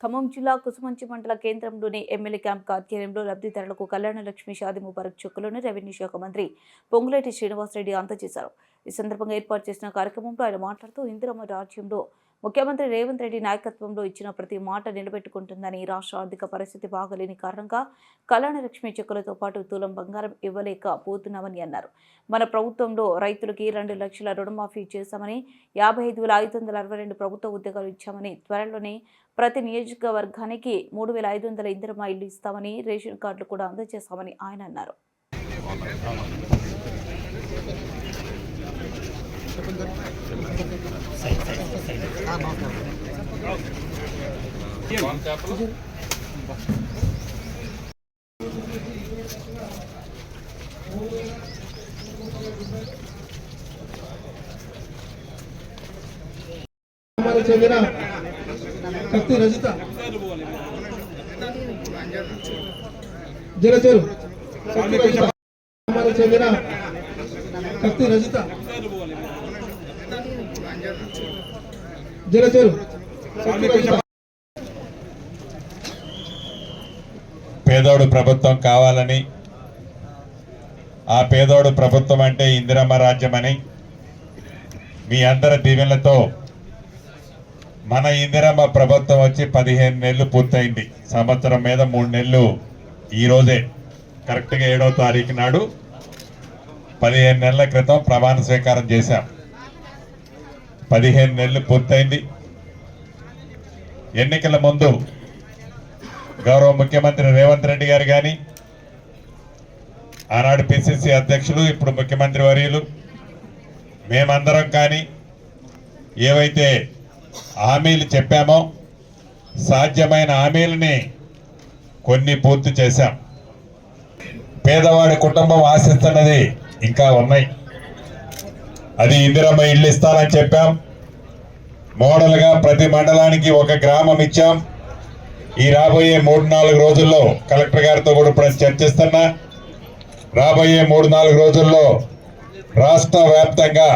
ఖమ్మం జిల్లా కుసుమంచి మండల కేంద్రంలోని ఎమ్మెల్యే క్యాంప్ కార్యాలయంలో లబ్ధిదారులకు కళ్యాణ లక్ష్మి షాది ముబారక్ చెక్కులను రెవెన్యూ శాఖ మంత్రి పొంగులేటి శ్రీనివాసరెడ్డి అందజేశారు. ఈ సందర్భంగా ఏర్పాటు చేసిన కార్యక్రమంలో ఆయన మాట్లాడుతూ ఇందిరమ్మ రాజ్యంలో ముఖ్యమంత్రి రేవంత్ రెడ్డి నాయకత్వంలో ఇచ్చిన ప్రతి మాట నిలబెట్టుకుంటుందని రాష్ట్ర ఆర్థిక పరిస్థితి బాగలేని కారణంగా కళ్యాణలక్ష్మి చెక్కులతో పాటు తులం బంగారం ఇవ్వలేక పోతున్నామని అన్నారు. మన ప్రభుత్వంలో రైతులకి రెండు లక్షల రుణమాఫీ చేశామని యాభై ఐదు వేల ఐదు వందల అరవై రెండు ప్రభుత్వ ఉద్యోగాలు ఇచ్చామని త్వరలోనే ప్రతి నియోజకవర్గానికి మూడు వేల ఐదు వందల ఇందిరమ్మ ఇల్లు ఇస్తామని రేషన్ కార్డులు కూడా అందజేస్తామని ఆయన అన్నారు. చెందిన కత్తి రజిత. జలచేరు. చెందిన కత్తి రజిత. పేదోడు ప్రభుత్వం కావాలని ఆ పేదోడు ప్రభుత్వం అంటే ఇందిరమ్మ రాజ్యం అని మీ అందరి దీవెనలతో మన ఇందిరమ్మ ప్రభుత్వం వచ్చి పదిహేను నెలలు పూర్తయింది. సంవత్సరం మీద మూడు నెలలు ఈరోజే కరెక్ట్గా ఏడవ తారీఖు నాడు పదిహేను నెలల క్రితం ప్రమాణ స్వీకారం చేశాం. పదిహేను నెలలు పూర్తయింది. ఎన్నికల ముందు గౌరవ ముఖ్యమంత్రి రేవంత్ రెడ్డి గారు కానీ ఆనాడు పిసిసి అధ్యక్షులు ఇప్పుడు ముఖ్యమంత్రి వర్యులు మేమందరం కానీ ఏవైతే హామీలు చెప్పామో సాధ్యమైన హామీలని కొన్ని పూర్తి చేశాం. పేదవాడి కుటుంబం ఆశిస్తున్నది ఇంకా ఉన్నాయి. అది ఇందిరమ్మ ఇల్లు ఇస్తానని చెప్పాం. మోడల్గా ప్రతి మండలానికి ఒక గ్రామం ఇచ్చాం. ఈ రాబోయే మూడు నాలుగు రోజుల్లో కలెక్టర్ గారితో కూడా ఇప్పుడు చర్చిస్తున్నా. రాబోయే మూడు నాలుగు రోజుల్లో రాష్ట్ర వ్యాప్తంగా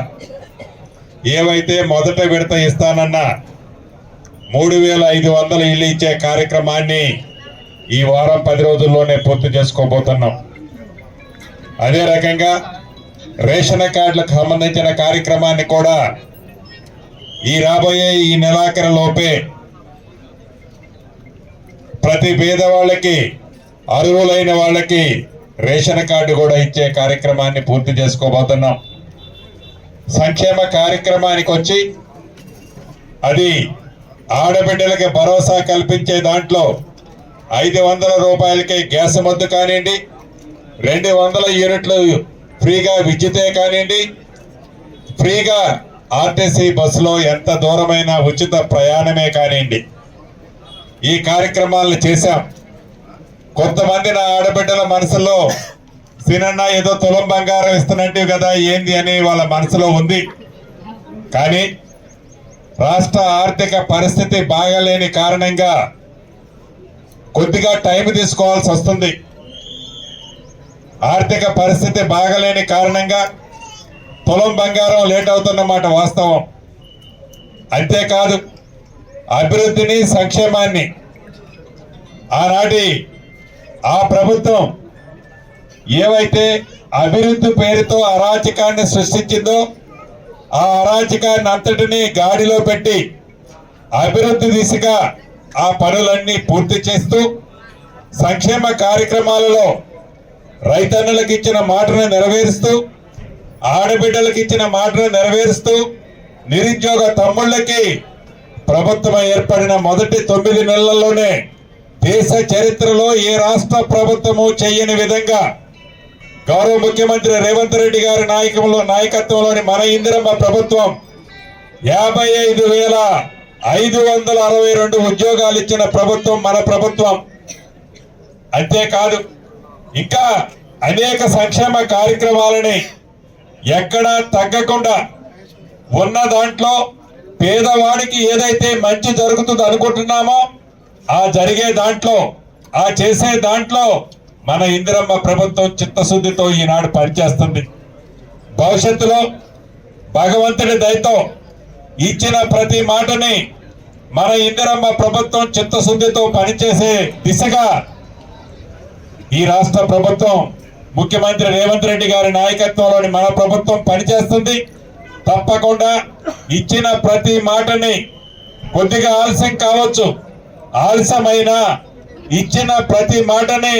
ఏవైతే మొదట విడత ఇస్తానన్న మూడు వేల ఐదు వందల ఇల్లు ఇచ్చే కార్యక్రమాన్ని ఈ వారం పది రోజుల్లోనే పూర్తి చేసుకోబోతున్నాం. అదే రకంగా రేషన్ కార్డులకు సంబంధించిన కార్యక్రమాన్ని కూడా ఈ రాబోయే ఈ నెలాఖరు లోపే ప్రతి పేదవాళ్ళకి అర్హులైన వాళ్ళకి రేషన్ కార్డు కూడా ఇచ్చే కార్యక్రమాన్ని పూర్తి చేసుకోబోతున్నాం. సంక్షేమ కార్యక్రమానికి వచ్చి అది ఆడబిడ్డలకి భరోసా కల్పించే దాంట్లో ఐదు వందల రూపాయలకే గ్యాస్ మద్దు కానివ్వండి రెండు వందల యూనిట్లు ఫ్రీగా విద్యుతే కానివ్వండి ఫ్రీగా ఆర్టీసీ బస్సులో ఎంత దూరమైన ఉచిత ప్రయాణమే కానివ్వండి. ఈ కార్యక్రమాలను చేశాం. కొంతమంది నా ఆడబిడ్డల మనసులో సినన్న ఏదో తులం బంగారం ఇస్తున్నట్టు కదా ఏంది? అని వాళ్ళ మనసులో ఉంది. కానీ రాష్ట్ర ఆర్థిక పరిస్థితి బాగలేని కారణంగా కొద్దిగా టైం తీసుకోవాల్సి వస్తుంది. ఆర్థిక పరిస్థితి బాగలేని కారణంగా పొలం బంగారం లేట్ అవుతున్నమాట వాస్తవం. అంతేకాదు అభివృద్ధిని సంక్షేమాన్ని ఆనాటి ఆ ప్రభుత్వం ఏవైతే అభివృద్ధి పేరుతో అరాచకాన్ని సృష్టించిందో ఆ అరాచకాన్ని అంతటిని గాడిలో పెట్టి అభివృద్ధి దిశగా ఆ పనులన్నీ పూర్తి చేస్తూ సంక్షేమ కార్యక్రమాలలో రైతన్నులకు ఇచ్చిన మాటను నెరవేరుస్తూ ఆడబిడ్డలకు ఇచ్చిన మాటను నెరవేరుస్తూ నిరుద్యోగ తమ్ముళ్ళకి ప్రభుత్వం ఏర్పడిన మొదటి తొమ్మిది నెలల్లోనే దేశ చరిత్రలో ఏ రాష్ట్ర ప్రభుత్వము చేయని విధంగా గౌరవ ముఖ్యమంత్రి రేవంత్ రెడ్డి గారి నాయకంలో నాయకత్వంలోని మన ఇందిరమ్మ ప్రభుత్వం యాభై ఐదు వేల ఐదు వందల అరవై రెండు ఉద్యోగాలు ఇచ్చిన ప్రభుత్వం మన ప్రభుత్వం. అంతేకాదు ఇంకా అనేక సంక్షేమ కార్యక్రమాలని ఎక్కడా తగ్గకుండా ఉన్న దాంట్లో పేదవాడికి ఏదైతే మంచి జరుగుతుంది అనుకుంటున్నామో ఆ జరిగే దాంట్లో ఆ చేసే దాంట్లో మన ఇందిరమ్మ ప్రభుత్వం చిత్తశుద్ధితో ఈనాడు పనిచేస్తుంది. భవిష్యత్తులో భగవంతుడి దయతో ఇచ్చిన ప్రతి మాటని మన ఇందిరమ్మ ప్రభుత్వం చిత్తశుద్ధితో పనిచేసే దిశగా ఈ రాష్ట్ర ప్రభుత్వం ముఖ్యమంత్రి రేవంత్ రెడ్డి గారి నాయకత్వంలోని మన ప్రభుత్వం పనిచేస్తుంది. తప్పకుండా ఇచ్చిన ప్రతి మాటని కొద్దిగా ఆలస్యం కావచ్చు. ఆలస్యమైన ఇచ్చిన ప్రతి మాటని